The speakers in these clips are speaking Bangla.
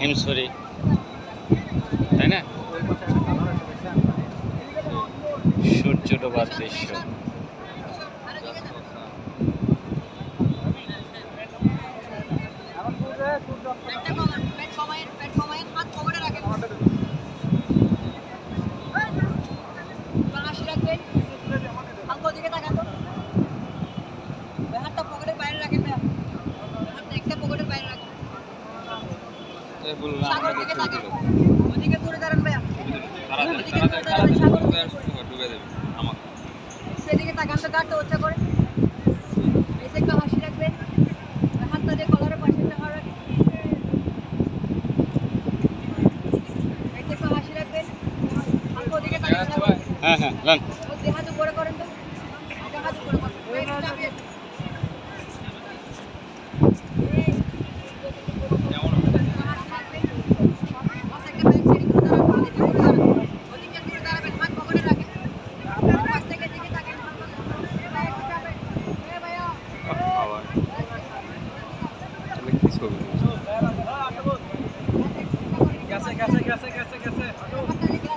হিমসরি। তাই না? সূর্য ডোবার দৃশ্য কমান, কলারের হাসি হালকা ওদিকে। হ্যাঁ হ্যাঁ করেন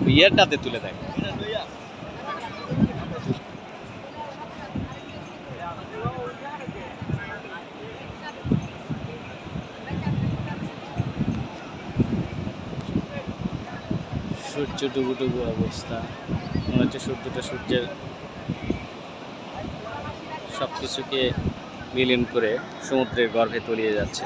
বিয়েরটাতে তুলে দেয়। সূর্য ডুবু ডুবু অবস্থা। মনে হচ্ছে সূর্যটা সূর্যের সব কিছুকে বিলীন করে সমুদ্রের গর্ভে তলিয়ে যাচ্ছে।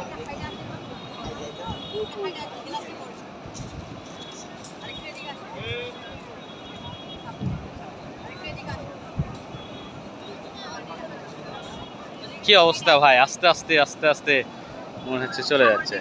কি অবস্থা ভাই? আস্তে আস্তে আস্তে আস্তে মনে হচ্ছে চলে যাচ্ছে।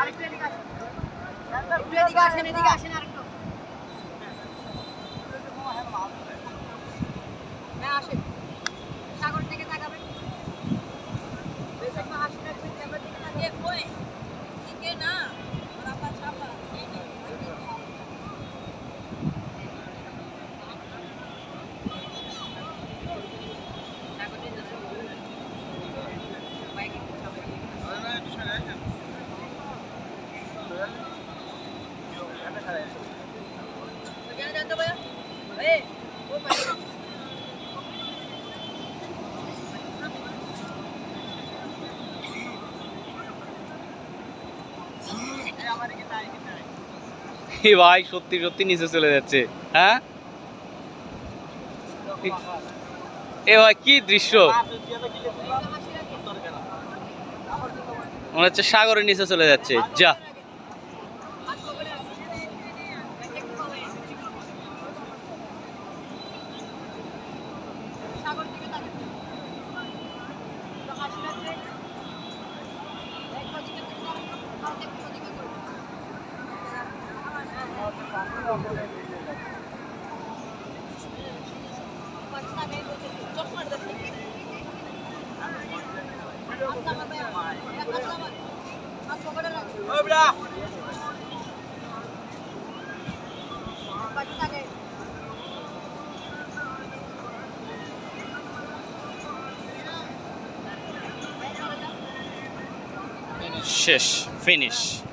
আরেকটু এদিকে আসেন এদিকে আসেন আরেকটু। ভাই, সত্যি সত্যি নিচে চলে যাচ্ছে। হ্যাঁ? এ ভাই, কি দৃশ্য? মনে হচ্ছে সাগরের নিচে চলে যাচ্ছে। যা। শেষ ফিনিশ